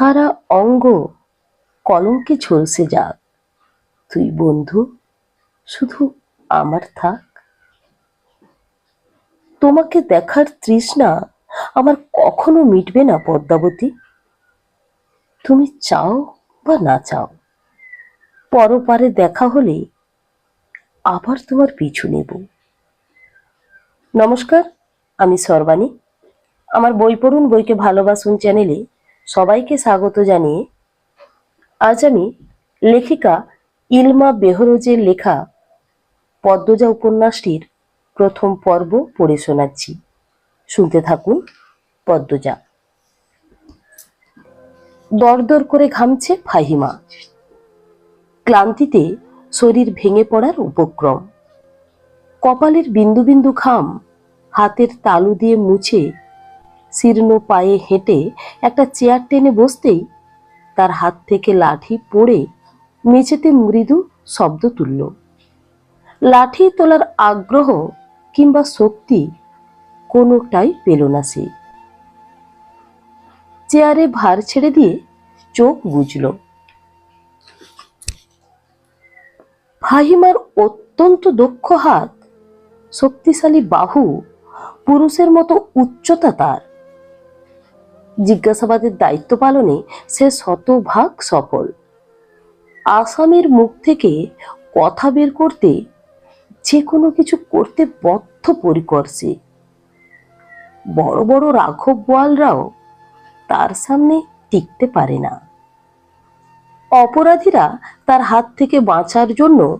সারা অঙ্গ কলঙ্কে ঝলসে যাক। তুই বন্ধু, শুধু আমার থাক। তোমাকে দেখার তৃষ্ণা আমার কখনো মিটবে না, পদ্মাবতী। তুমি চাও বা না চাও, পরপারে দেখা হলে আবার তোমার পিছু নেব। নমস্কার, আমি সর্বাণী। আমার বই পড়ুন, বইকে ভালোবাসুন চ্যানেলে। সবাইকে স্বাগত জানিয়ে আজ আমি লেখিকা ইলমা বেহরোজের লেখা পদ্মজা উপন্যাসটির প্রথম পর্ব পড়ে শোনাচ্ছি। শুনতে থাকুন পদ্মজা। দরদর করে ঘামছে ফাহিমা। ক্লান্তিতে শরীর ভেঙে পড়ার উপক্রম। কপালের বিন্দু বিন্দু ঘাম হাতের তালু দিয়ে মুছে শীর্ণ পায়ে হেঁটে একটা চেয়ার টেনে বসতেই তার হাত থেকে লাঠি পড়ে মেঝেতে মৃদু শব্দ তুলল। লাঠি তোলার আগ্রহ কিংবা শক্তি কোনোটাই পেল না সে। চেয়ারে ভার ছেড়ে দিয়ে চোখ বুঝল ফাহিমার অত্যন্ত দক্ষ হাত শক্তিশালী বাহু পুরুষের মতো উচ্চতা তার। জিজ্ঞাসাবাদের দায়িত্ব পালনে সে শতভাগ সফল। আসামির মুখ থেকে কথা বের করতে যে কোনো কিছু করতে বদ্ধপরিকর সে। বড় বড় রাঘব বোয়ালরাও তার সামনে টিকতে পারে না। অপরাধীরা তার হাত থেকে বাঁচার জন্য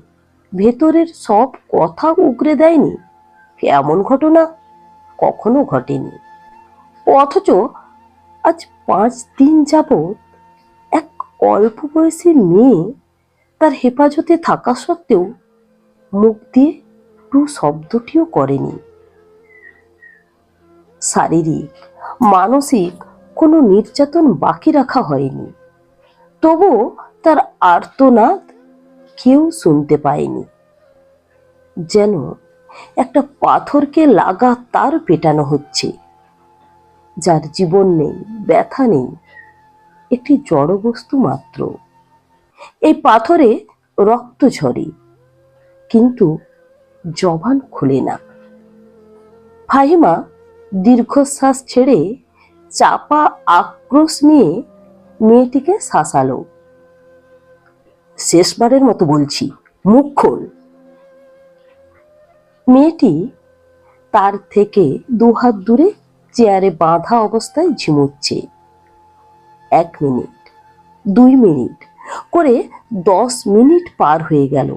ভেতরের সব কথা উগরে দেয়নি। এমন ঘটনা কখনো ঘটেনি। অথচ আজ পাঁচ দিন যাবৎ এক অল্প বয়সী মেয়ে তার হেফাজতে থাকা সত্ত্বেও মুখ দিয়ে টু শব্দটিও করেনি। শারীরিক, মানসিক কোনো নির্যাতন বাকি রাখা হয়নি। তবুও তার আর্তনাদ কেউ শুনতে পায়নি। যেন একটা পাথরকে লাগাতার পেটানো হচ্ছে। যার জীবন নেই, ব্যথা নেই, একটি জড়বস্তু মাত্র। এই পাথরে রক্ত ঝরে, কিন্তু জবান খুলে না। ফাহিমা দীর্ঘশ্বাস ছেড়ে চাপা আক্রোশ নিয়ে মেয়েটিকে শাসালো। শেষবারের মতো বলছি, মুখ খোল। মেয়েটি তার থেকে দুহাত দূরে চেয়ারে বাঁধা অবস্থায় ঝিমুচ্ছে। এক মিনিট, দুই মিনিট করে দশ মিনিট পার হয়ে গেল।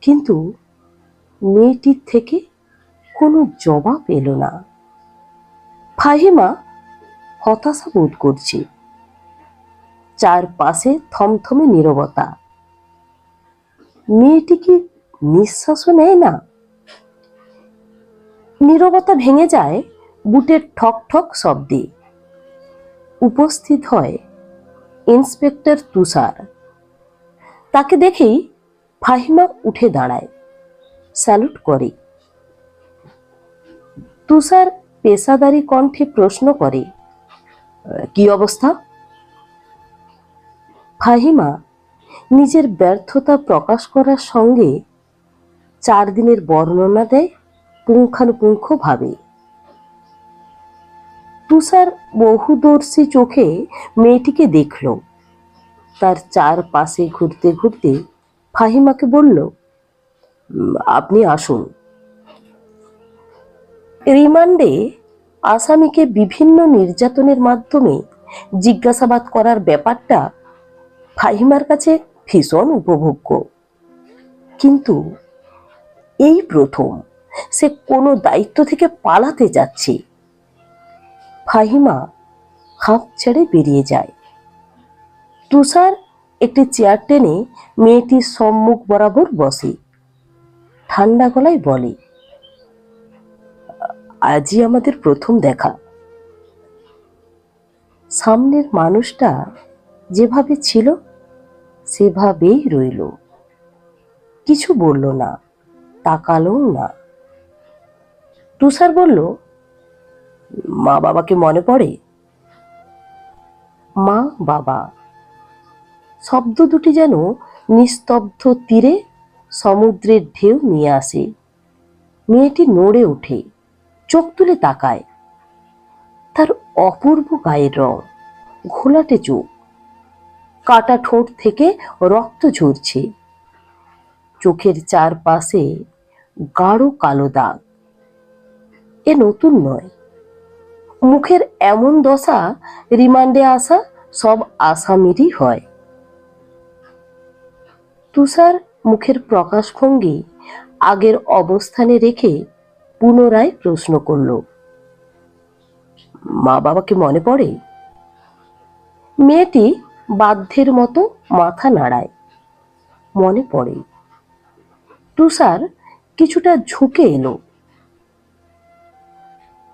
কিন্তু মেয়েটির থেকে কোনো জবাব এলো না। ফাহিমা হতাশা বোধ করছে। চারপাশে থমথমে নীরবতা। মেয়েটি কি নিঃশ্বাসও নেয় না? নীরবতা ভেঙে যায়? বুটের ঠক ঠক শব্দে উপস্থিত হয় ইন্সপেক্টর তুষার। তাকে দেখেই ফাহিমা উঠে দাঁড়ায়। স্যালুট করে। তুষার পেশাদারি কণ্ঠে প্রশ্ন করে, কি অবস্থা? ফাহিমা নিজের ব্যর্থতা প্রকাশ করার সঙ্গে চার দিনের বর্ণনা দেয়, পুঙ্খানুপুঙ্খভাবে। তুষার বহুদর্শী চোখে মেয়েটিকে দেখল। তার চারপাশে ঘুরতে ঘুরতে ফাহিমাকে বলল আপনি আসুন। রিমান্ডে আসামিকে বিভিন্ন নির্যাতনের মাধ্যমে জিজ্ঞাসাবাদ করার ব্যাপারটা ফাহিমার কাছে ভীষণ উপভোগ্য। কিন্তু এই প্রথম সে কোনো দায়িত্ব থেকে পালাতে যাচ্ছে। ফাহিমা হাঁপ ছেড়ে বেরিয়ে যায়। তুষার একটি চেয়ার টেনে মেয়েটির সম্মুখ বরাবর বসে। ঠান্ডা গলায় বলে, আজই আমাদের প্রথম দেখা। সামনের মানুষটা যেভাবে ছিল, সেভাবেই রইল। কিছু বলল না, তাকালোও না। তুষার বলল মা বাবাকে মনে পড়ে? মা বাবা, শব্দ দুটি যেন নিস্তব্ধ তীরে সমুদ্রের ঢেউ নিয়ে আসে। মেয়েটি নড়ে ওঠে, চোখ তুলে তাকায়। তার অপূর্ব গায়ের রং, ঘোলাটে চোখ। কাটা ঠোঁট থেকে রক্ত ঝরছে। চোখের চারপাশে গাঢ় কালো দাগ। এ নতুন নয় মুখের এমন দশা, রিমান্ডে আসা সব আসামিরই হয়। তুষার মুখের প্রকাশভঙ্গি আগের অবস্থানে রেখে পুনরায় প্রশ্ন করল, মা বাবাকে মনে পড়ে? মেয়েটি বাধ্যের মতো মাথা নাড়ায়, মনে পড়ে। তুষার কিছুটা ঝুঁকে এলো।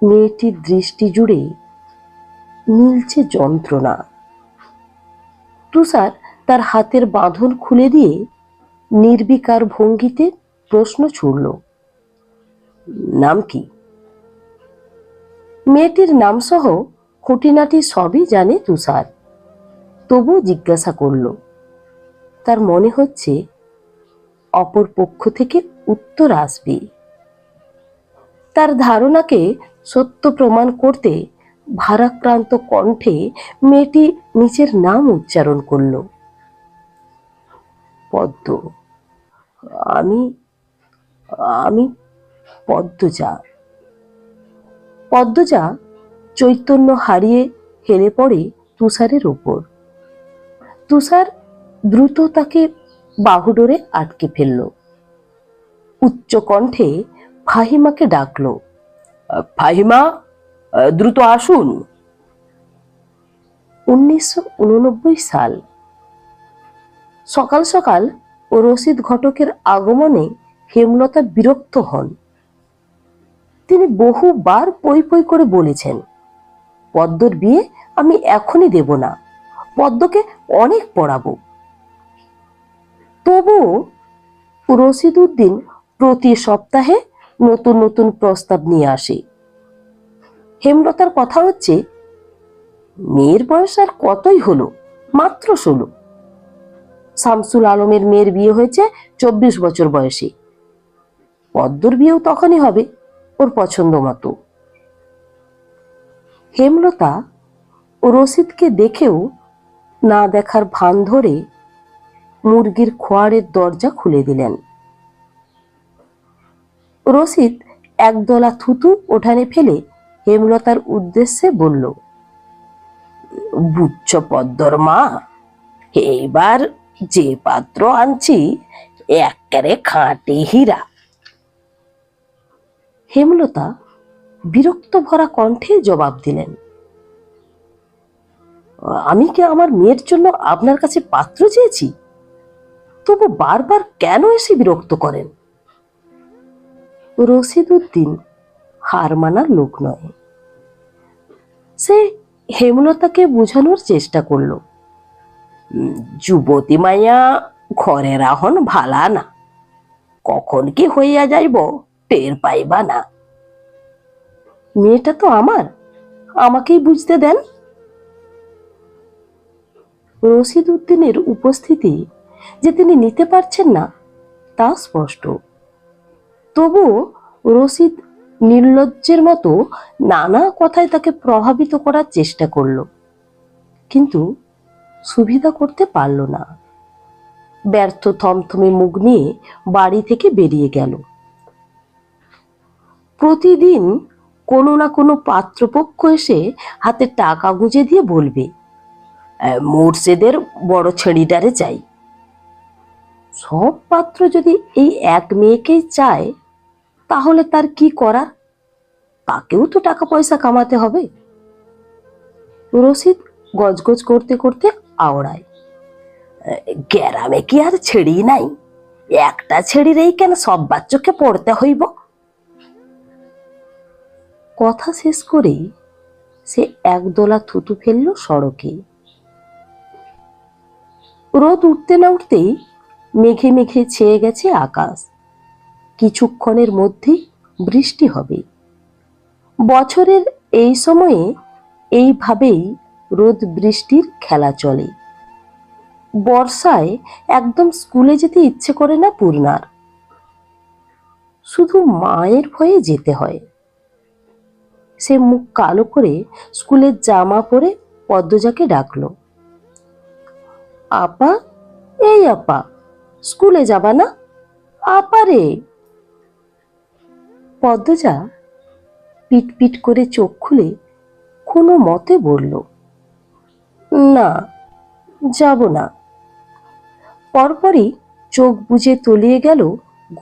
মেয়েটির দৃষ্টি জুড়ে নীলছে যন্ত্রণা। তুষার তার হাতের বাঁধন খুলে দিয়ে নির্বিকার ভঙ্গিতে প্রশ্ন ছুড়ল, নাম কি? মেয়েটির নামসহ খুঁটিনাটি সবই জানে তুষার তবু জিজ্ঞাসা করল, তার মনে হচ্ছে অপর পক্ষ থেকে উত্তর আসবে। তার ধারণাকে সত্য প্রমাণ করতে ভারাক্রান্ত কণ্ঠে মেয়েটি নিচের নাম উচ্চারণ করল। পদ্ম। আমি আমি পদ্মজা। পদ্মজা চৈতন্য হারিয়ে হেলে পড়ে তুষারের ওপর। তুষার দ্রুত তাকে বাহুডোরে আটকে ফেলল। উচ্চ কণ্ঠে ফাহিমাকে ডাকলো। ফাহিমা দ্রুত আসুন। উনিশশো উননব্বই সাল। সকাল সকাল ও রশিদ ঘটকের আগমনে হেমলতা বিরক্ত হন। তিনি বহুবার পই পই করে বলেছেন পদ্মর বিয়ে আমি এখনই দেব না পদ্মকে অনেক পড়াবো। তবুও রশিদ উদ্দিন প্রতি সপ্তাহে নতুন নতুন প্রস্তাব নিয়ে আসে। হেমলতার কথা হচ্ছে, মেয়ের বয়স আর কতই হলো? মাত্র ষোলো। শামসুল আলমের মেয়ের বিয়ে হয়েছে চব্বিশ বছর বয়সে। পদ্মর বিয়েও তখনই হবে ওর পছন্দ মতো। হেমলতা ও রশিদকে দেখেও না দেখার ভান ধরে মুরগির খোয়ারের দরজা খুলে দিলেন। রশিদ একদলা থুতু ওঠানে ফেলে হেমলতার উদ্দেশ্যে বলল বুচ্চ পদ্মর মা, এইবার যে পাত্র আনছি, একেবারে খাঁটি হীরা। হেমলতা বিরক্ত ভরা কণ্ঠে জবাব দিলেন, আমি কি আমার মেয়ের জন্য আপনার কাছে পাত্র চেয়েছি? তবু বারবার কেন এসে বিরক্ত করেন? রশিদ উদ্দিন হার মানার লোক নয়। সে হেমলতাকে বোঝানোর চেষ্টা করল "উম, যুবতী মাইয়া ঘরে রাহন ভালা না। কখন কি হইয়া যাইব টের পাইবা না। মেয়েটা তো আমার আমাকেই বুঝতে দেন। রশিদ উদ্দিনের উপস্থিতি যে তিনি নিতে পারছেন না তা স্পষ্ট। তবুও রশিদ নির্লজ্জের মতো নানা কথায় তাকে প্রভাবিত করার চেষ্টা করল। কিন্তু সুবিধা করতে পারল না। ব্যর্থ থমথমে মুখ নিয়ে বাড়ি থেকে বেরিয়ে গেল। প্রতিদিন কোনো না কোনো পাত্রপক্ষ এসে হাতে টাকা গুঁজে দিয়ে বলবে "আহ, মুর্শেদের বড় ছেড়িটারে চাই সব পাত্র যদি এই এক মেয়েকেই চায় তাহলে তার কি করার? তাকেও তো টাকা পয়সা কামাতে হবে। রশিদ গজগজ করতে করতে আওড়ায়। গ্যারামে কি আর ছেড়ি নাই? একটা ছেড়িরেই কেন সব বাচ্চাকে পড়তে হইব? কথা শেষ করে সে একদলা থুতু ফেলল সড়কে। রোদ উঠতে না উঠতেই মেঘে মেঘে ছেয়ে গেছে আকাশ। কিছুক্ষণের মধ্যেই বৃষ্টি হবে। বছরের এই সময়ে এইভাবেই রোদ বৃষ্টির খেলা চলে। বর্ষায় একদম স্কুলে যেতে ইচ্ছে করে না পূর্ণার। শুধু মায়ের ভয়ে যেতে হয়। সে মুখ কালো করে স্কুলের জামা পরে পদ্মজাকে ডাকলো। আপা, এই আপা, স্কুলে যাবা না? আপা রে! পদ্মজা পিট পিট করে চোখ খুলে কোনো মতে বলল, না, যাব না। পরপরই চোখ বুজে তলিয়ে গেল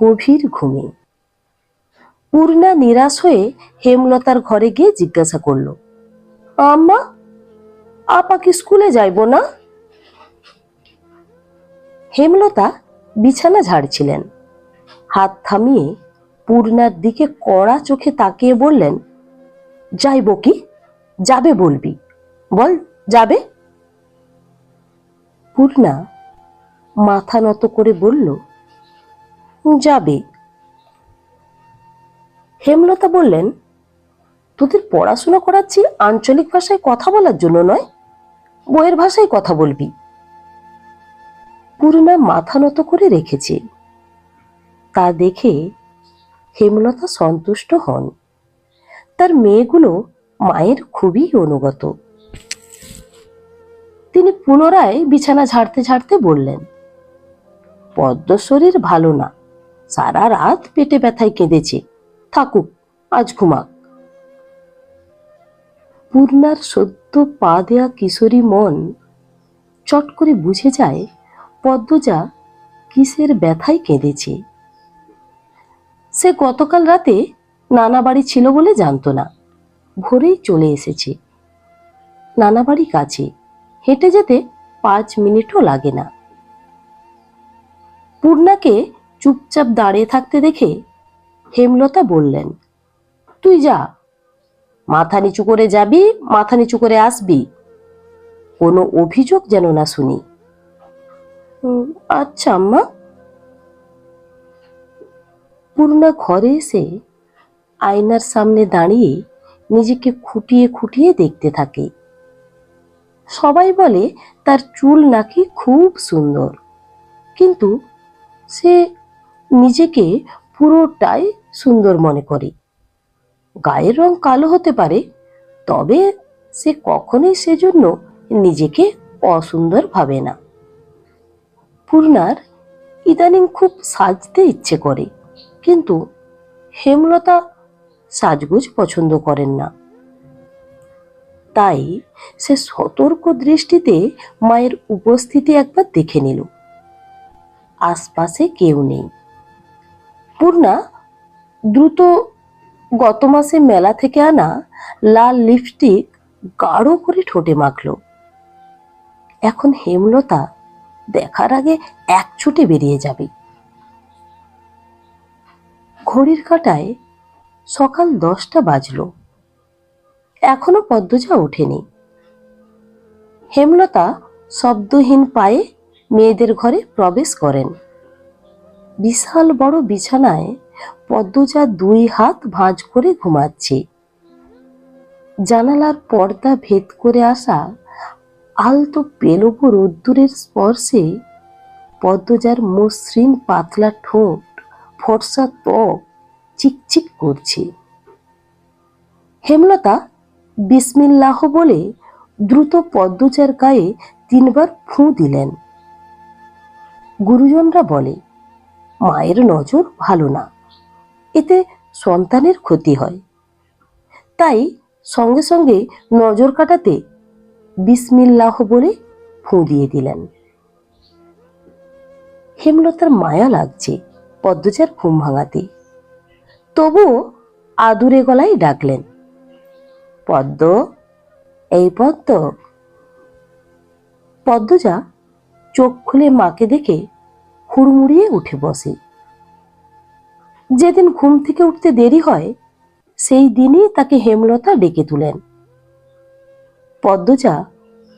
গভীর ঘুমে। পূর্ণা নিরাশ হয়ে হেমলতার ঘরে গিয়ে জিজ্ঞাসা করল, আম্মা, আপা কি স্কুলে যাইব না? হেমলতা বিছানা ঝাড়ছিলেন, হাত থামিয়ে পূর্ণার দিকে কড়া চোখে তাকিয়ে বললেন, যাইব কি? যাবে বলবি। বল, যাবে? পূর্ণা মাথা নত করে বলল, যাবে। হেমলতা বললেন, তোদের পড়াশোনা করাচ্ছি আঞ্চলিক ভাষায় কথা বলার জন্য নয়, বইয়ের ভাষায় কথা বলবি। পূর্ণা মাথা নত করে রেখেছে। তা দেখে হেমলতা সন্তুষ্ট হন। তার মেয়েগুলো মায়ের খুবই অনুগত। তিনি পুনরায় বিছানা ঝাড়তে ঝাড়তে বললেন, পদ্ম শরীর ভালো না। সারা রাত পেটে ব্যথায় কেঁদেছে। থাকুক, আজ ঘুমাক। পূর্ণার সদ্য পা দেয়া কিশোরী মন চট করে বুঝে যায় পদ্মজা কিসের ব্যথায় কেঁদেছে। সে গতকাল রাতে নানা বাড়ি ছিল বলে জানতো না। ভোরেই চলে এসেছে। নানা বাড়ি কাছে। হেঁটে যেতে পাঁচ মিনিটও লাগে না। পূর্ণাকে চুপচাপ দাঁড়িয়ে থাকতে দেখে হেমলতা বললেন তুই যা। মাথা নিচু করে যাবি মাথা নিচু করে আসবি। কোনো অভিযোগ যেন না শুনি। "হুম, আচ্ছা আম্মা। পূর্ণা ঘরে এসে আয়নার সামনে দাঁড়িয়ে নিজেকে খুঁটিয়ে খুঁটিয়ে দেখতে থাকে। সবাই বলে তার চুল নাকি খুব সুন্দর। কিন্তু সে নিজেকে পুরোটাই সুন্দর মনে করে। গায়ের রং কালো হতে পারে, তবে সে কখনোই সেজন্য নিজেকে অসুন্দর ভাবে না। পূর্ণার ইদানিং খুব সাজতে ইচ্ছে করে। কিন্তু হেমলতা সাজগোজ পছন্দ করেন না। তাই সে সতর্ক দৃষ্টিতে মায়ের উপস্থিতি একবার দেখে নিল। আশপাশে কেউ নেই। পূর্ণা দ্রুত গত মাসে মেলা থেকে আনা লাল লিপস্টিক গাঢ় করে ঠোঁটে মাখল। এখন হেমলতা দেখার আগে এক ছুটে বেরিয়ে যাবে। ঘড়ির কাঁটায় সকাল দশটা বাজলো। এখনও পদ্মজা ওঠেনি। হেমলতা শব্দহীন পায়ে মেয়েদের ঘরে প্রবেশ করেন। বিশাল বড় বিছানায় পদ্মজা দুই হাত ভাঁজ করে ঘুমাচ্ছে। জানালার পর্দা ভেদ করে আসা আলতো পেলব রোদ্দুরের স্পর্শে পদ্মজার মসৃণ পাতলা ঠোঁট ফর্সা ত্বক চিকচিক করছে। হেমলতা বিসমিল্লাহ বলে দ্রুত পদ্মচার গায়ে তিনবার ফুঁ দিলেন। গুরুজনরা বলে, মায়ের নজর ভালো না, এতে সন্তানের ক্ষতি হয়। তাই সঙ্গে সঙ্গে নজর কাটাতে বিসমিল্লাহ বলে ফুঁ দিয়ে দিলেন। হেমলতার মায়া লাগছে। পদ্মজার ঘুম ভাঙাতে তবুও আদুরে গলায় ডাকলেন পদ্ম এই পদ্ম। পদ্মজা চোখ খুলে মাকে দেখে হুড়মুড়িয়ে উঠে বসে। যেদিন ঘুম থেকে উঠতে দেরি হয় সেই দিনই তাকে হেমলতা ডেকে তুলেন। পদ্মজা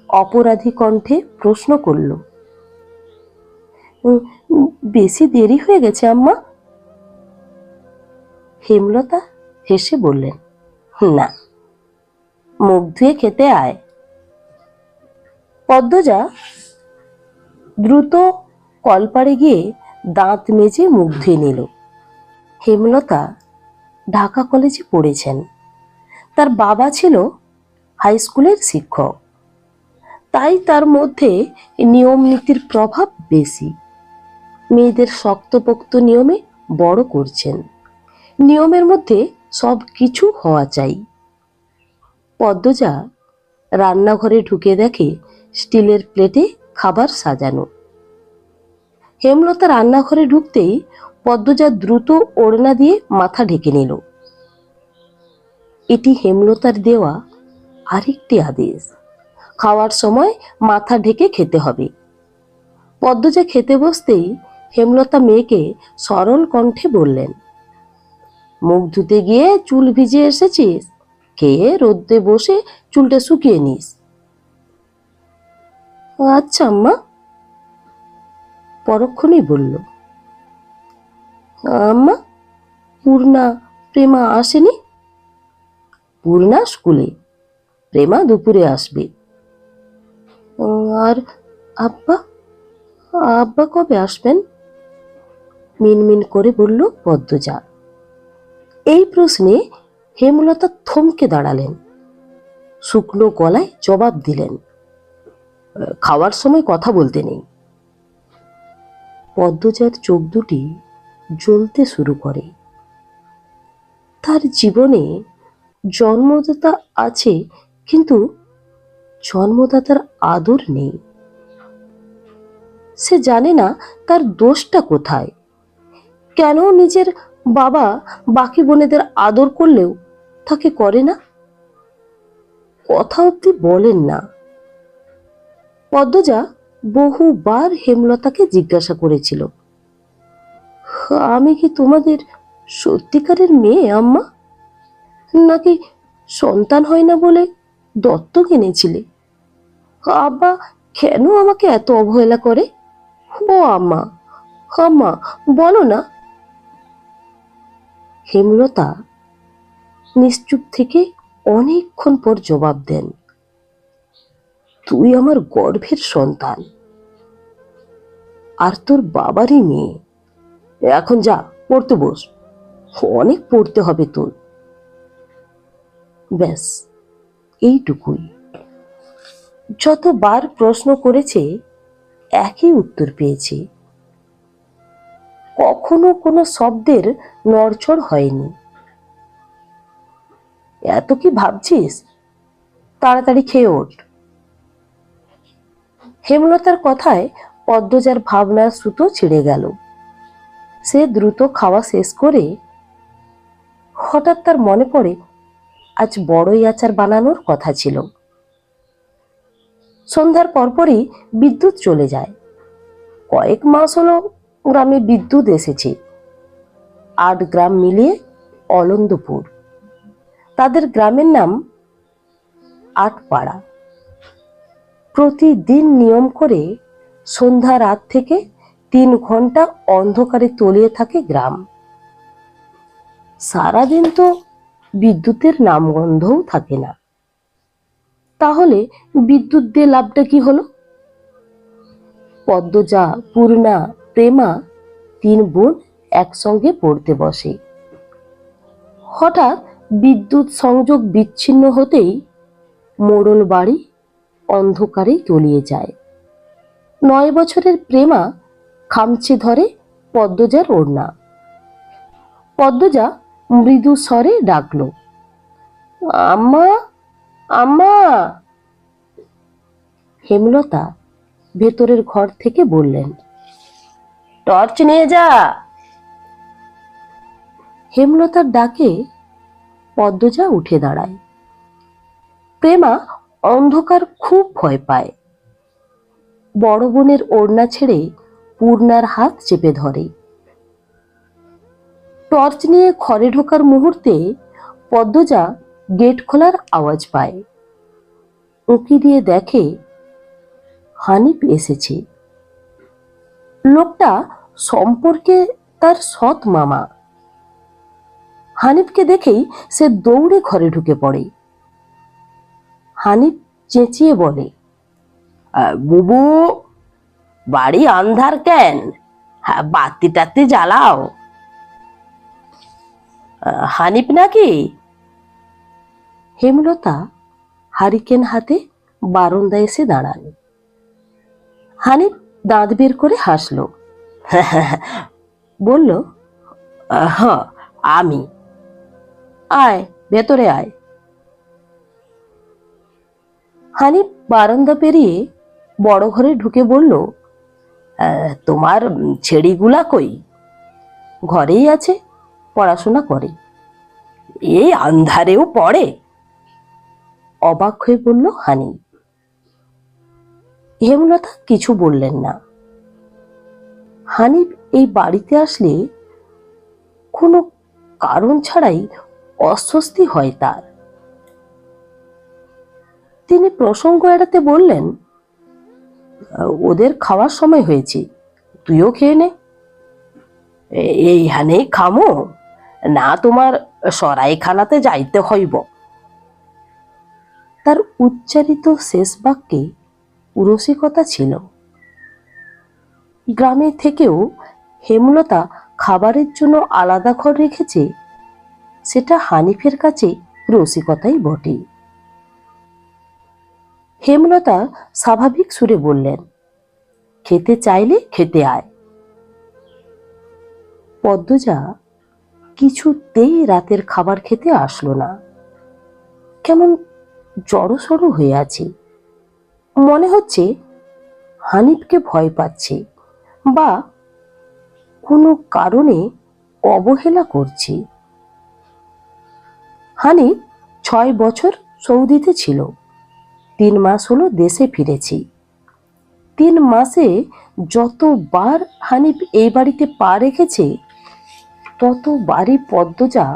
অপরাধী কণ্ঠে প্রশ্ন করল "উম, বেশি দেরি হয়ে গেছে, আম্মা। হেমলতা হেসে বললেন, না, মুখ ধুয়ে খেতে আয়। পদ্মজা দ্রুত কলপাড়ে গিয়ে দাঁত মেজে মুখ ধুয়ে নিল। হেমলতা ঢাকা কলেজে পড়েছেন। তার বাবা ছিল হাই স্কুলের শিক্ষক। তাই তার মধ্যে নিয়ম নীতির প্রভাব বেশি। মেয়েদের শক্তপোক্ত নিয়মে বড় করছেন। নিয়মের মধ্যে সব কিছু হওয়া চাই। পদ্মজা রান্নাঘরে ঢুকে দেখে স্টিলের প্লেটে খাবার সাজানো। হেমলতা রান্নাঘরে ঢুকতেই পদ্মজা দ্রুত ওড়না দিয়ে মাথা ঢেকে নিল। এটি হেমলতার দেওয়া আরেকটি আদেশ। খাওয়ার সময় মাথা ঢেকে খেতে হবে। পদ্মজা খেতে বসতেই হেমলতা মেয়েকে সরল কণ্ঠে বললেন, মুখ ধুতে গিয়ে চুল ভিজে এসেছিস? খেয়ে রোদ্দে বসে চুলটা শুকিয়ে নিস? আচ্ছা আম্মা। পরক্ষণেই বলল, আম্মা, পূর্ণা, প্রেমা আসেনি? পূর্ণা স্কুলে, প্রেমা দুপুরে আসবে। আর আব্বা আব্বা কবে আসবেন? মিনমিন করে বলল, পদ্মজা। এই প্রশ্নে হেমলতা থমকে দাঁড়ালেন। শুকনো গলায় জবাব দিলেন, খাওয়ার সময় কথা বলতে নেই। পদ্মজার চোখ দুটি জ্বলতে শুরু করে। তার জীবনে জন্মদাতা আছে, কিন্তু জন্মদাতার আদর নেই। সে জানে না তার দোষটা কোথায়। কেন নিজের বাবা বাকি বোনেদের আদর করলেও তাকে করে না? কথা অব্দি বলেন না। পদ্মজা বহুবার হেমলতাকে জিজ্ঞাসা করেছিল, আমি কি তোমাদের সত্যিকারের মেয়ে, আম্মা? নাকি সন্তান হয় না বলে দত্তক এনেছিলে? আব্বা কেন আমাকে এত অবহেলা করে? ও আম্মা আম্মা, বলো না হেমলতা নিশ্চুপ থেকে অনেকক্ষণ পর জবাব দেন, তুই আমার গর্ভের সন্তান। আর তোর বাবারই মেয়ে। এখন যা, পড়তে বস। অনেক পড়তে হবে তোর। ব্যাস, এইটুকুই। যতবার প্রশ্ন করেছে, একই উত্তর পেয়েছে। কখনো কোনো শব্দের নড়চড় হয়নি। এত কি ভাবছিস? তাড়াতাড়ি খেয়ে ওঠ। হেমলতার কথায় পদ্মজার ভাবনার সুতো ছিঁড়ে গেল। সে দ্রুত খাওয়া শেষ করে হঠাৎ তার মনে পড়ে, আজ বড়ই আচার বানানোর কথা ছিল। সন্ধ্যার পরপরই বিদ্যুৎ চলে যায়। কয়েক মাস হলো গ্রামে বিদ্যুৎ এসেছে। আট গ্রাম মিলিয়ে অলন্দপুর। তাদের গ্রামের নাম আটপাড়া। প্রতিদিন নিয়ম করে সন্ধ্যা রাত থেকে তিন ঘণ্টা অন্ধকারে তলিয়ে থাকে গ্রাম। সারাদিন তো বিদ্যুতের নামগন্ধও থাকে না। তাহলে বিদ্যুৎ দিয়ে লাভটা কি হলো? পদ্মজা, পূর্ণা প্রেমা তিন বোন একসঙ্গে পড়তে বসে। হঠাৎ বিদ্যুৎ সংযোগ বিচ্ছিন্ন হতেই মোড়ল বাড়ি অন্ধকারে তলিয়ে যায়। নয় বছরের প্রেমা খামচে ধরে পদ্মজার ওড়না। পদ্মজা মৃদু স্বরে ডাকল, আম্মা আম্মা! হেমলতা ভেতরের ঘর থেকে বললেন টর্চ নিয়ে যা। হেমলতার ডাকে পদ্মজা উঠে দাঁড়ায়। প্রেমা অন্ধকার খুব ভয় পায়। বড় বোনের ওড়না ছেড়ে পূর্ণার হাত চেপে ধরে। টর্চ নিয়ে ঘরে ঢোকার মুহূর্তে পদ্মজা গেট খোলার আওয়াজ পায়। উঁকি দিয়ে দেখে হানিফ এসেছে। লোকটা সম্পর্কে তার সৎ মামা। হানিফকে দেখেই সে দৌড়ে ঘরে ঢুকে পড়ে। হানিফ চেঁচিয়ে বলে বুবু, বাড়ি আন্ধার কেন? হ্যাঁ বাতি টাতি জ্বালাও। হানিফ নাকি? হেমলতা হারিকেন হাতে বারান্দায় এসে দাঁড়ান হানিফ দাঁত বের করে হাসলো। বলল হ্যাঁ আমি। আয় ভেতরে আয়। হানিফ বারান্দা পেরিয়ে বড় ঘরে ঢুকে বলল "আহ, তোমার ছেড়িগুলা কই? ঘরেই আছে পড়াশোনা করে। এই আন্ধারেও পড়ে? অবাক হয়ে বলল হানি হেমলতা কিছু বললেন না। হানিফ এই বাড়িতে আসলে কোনো কারণ ছাড়াই অস্বস্তি হয় তার। তিনি প্রসঙ্গ এড়াতে বললেন, ওদের খাওয়ার সময় হয়েছে, তুইও খেয়ে নে। এ- এইখানেই খামো, না তোমার সরাইখানাতে যাইতে হইব। তার উচ্চারিত শেষ বাক্যে রসিকতা ছিল। গ্রামে থেকেও হেমলতা খাবারের জন্য আলাদা ঘর রেখেছে, সেটা হানিফের কাছে রসিকতাই বটে। হেমলতা স্বাভাবিক সুরে বললেন, খেতে চাইলে খেতে আয়। পদ্মজা কিছুতেই রাতের খাবার খেতে আসলো না। কেমন জড়সড় হয়ে আছে। মনে হচ্ছে হানিফকে ভয় পাচ্ছে বা কোনো কারণে অবহেলা করছে। হানিফ ছয় বছর সৌদিতে ছিল। তিন মাস হলো দেশে ফিরেছি। তিন মাসে যতবার হানিফ এই বাড়িতে পা রেখেছে, ততবারই পদ্মজা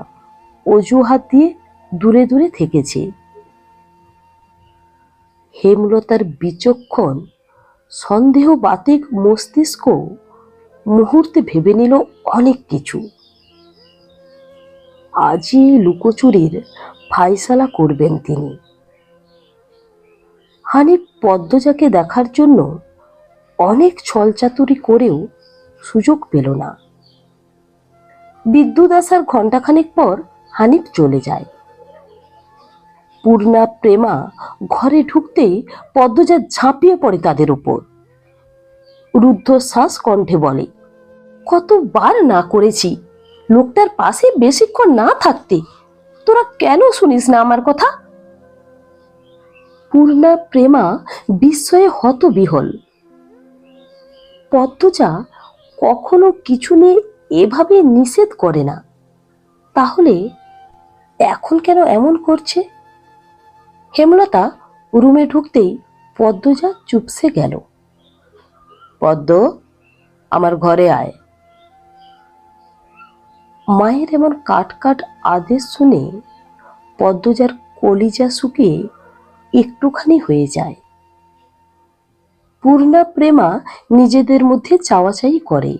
অজুহাত দিয়ে দূরে দূরে থেকেছে। হেমলতার বিচক্ষণ সন্দেহ বাতিক মস্তিষ্ক মুহূর্তে ভেবে নিল অনেক কিছু। আজই লুকোচুরির ফাইসালা করবেন তিনি। হানিফ পদ্মজাকে দেখার জন্য অনেক ছলচাতুরি করেও সুযোগ পেল না। বিদ্যুৎ আসার ঘণ্টাখানেক পর হানিফ চলে যায়। পূর্ণা, প্রেমা ঘরে ঢুকতেই পদ্মজা ঝাঁপিয়ে পড়ে তাদের উপর। রুদ্ধশ্বাস কণ্ঠে বলে, কতবার না করেছি। লোকটার পাশে বেশিক্ষণ না থাকতে। তোরা কেন শুনিস না আমার কথা? পূর্ণা, প্রেমা বিস্ময়ে হতবিহল। পদ্মজা কখনো কিছু নিয়ে এভাবে নিষেধ করে না। তাহলে এখন কেন এমন করছে? হেমলতা রুমে ঢুকতেই পদ্মজা চুপসে গেল। পদ্ম, আমার ঘরে আয়। মায়ের এমন কাট কাট আদেশ শুনে পদ্মজার কলিজা শুকিয়ে একটুখানি হয়ে যায়। পূর্ণা প্রেমা নিজেদের মধ্যে চাওয়াচাই করে।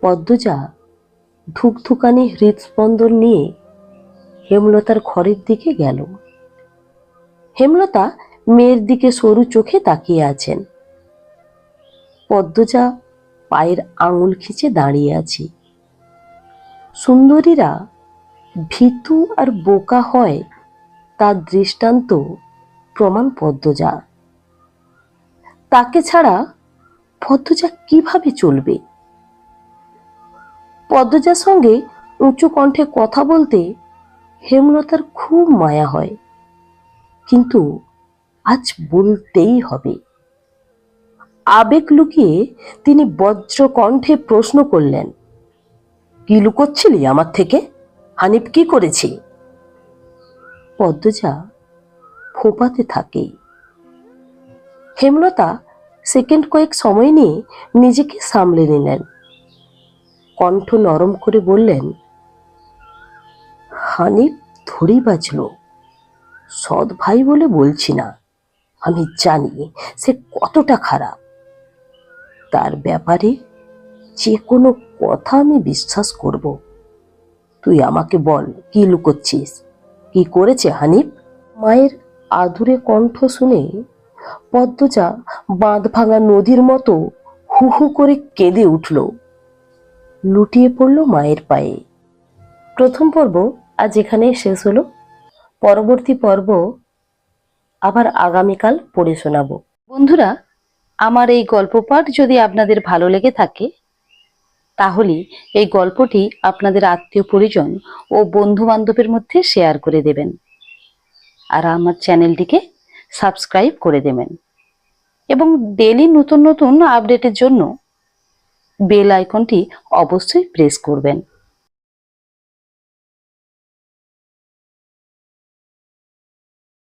পদ্মজা ধুকধুকানি হৃদস্পন্দন নিয়ে হেমলতার ঘরের দিকে গেল। হেমলতা মেয়ের দিকে সরু চোখে তাকিয়ে আছেন। পদ্মজা পায়ের আঙুল খিচে দাঁড়িয়ে আছে। সুন্দরীরা ভীতু আর বোকা হয় তার দৃষ্টান্ত প্রমাণ পদ্মজা। তাকে ছাড়া পদ্মজা কীভাবে চলবে? পদ্মজার সঙ্গে উঁচু কণ্ঠে কথা বলতে হেমলতার খুব মায়া হয়। কিন্তু আজ বলতেই হবে। আবেগ লুকিয়ে তিনি বজ্র কণ্ঠে প্রশ্ন করলেন, কি লুকোচ্ছিলি আমার থেকে? হানিফ, কি করেছি? পদ্মজা ফোপাতে থাকে। হেমলতা সেকেন্ড কয়েক সময় নিয়ে নিজেকে সামলে নিলেন। কণ্ঠ নরম করে বললেন হানিফ ধরেই বাঁচল সৎ ভাই বলে বলছি না, আমি জানি সে কতটা খারাপ। তার ব্যাপারে যে কোনো কথা আমি বিশ্বাস করব। তুই আমাকে বল, কি লুকোচ্ছিস? কি করেছে হানিফ? মায়ের আধুরে কণ্ঠ শুনে পদ্মজা বাঁধ ভাঙা নদীর মতো হু হু করে কেঁদে উঠল। লুটিয়ে পড়ল মায়ের পায়ে। প্রথম পর্ব আজ এখানেই শেষ হলো। পরবর্তী পর্ব আবার আগামীকাল পড়ে শোনাবো। বন্ধুরা, আমার এই গল্প পাঠ যদি আপনাদের ভালো লেগে থাকে, তাহলে এই গল্পটি আপনাদের আত্মীয় পরিজন ও বন্ধু বান্ধবের মধ্যে শেয়ার করে দেবেন আর আমার চ্যানেলটিকে সাবস্ক্রাইব করে দেবেন। এবং ডেলি নতুন নতুন আপডেটের জন্য বেল আইকনটি অবশ্যই প্রেস করবেন।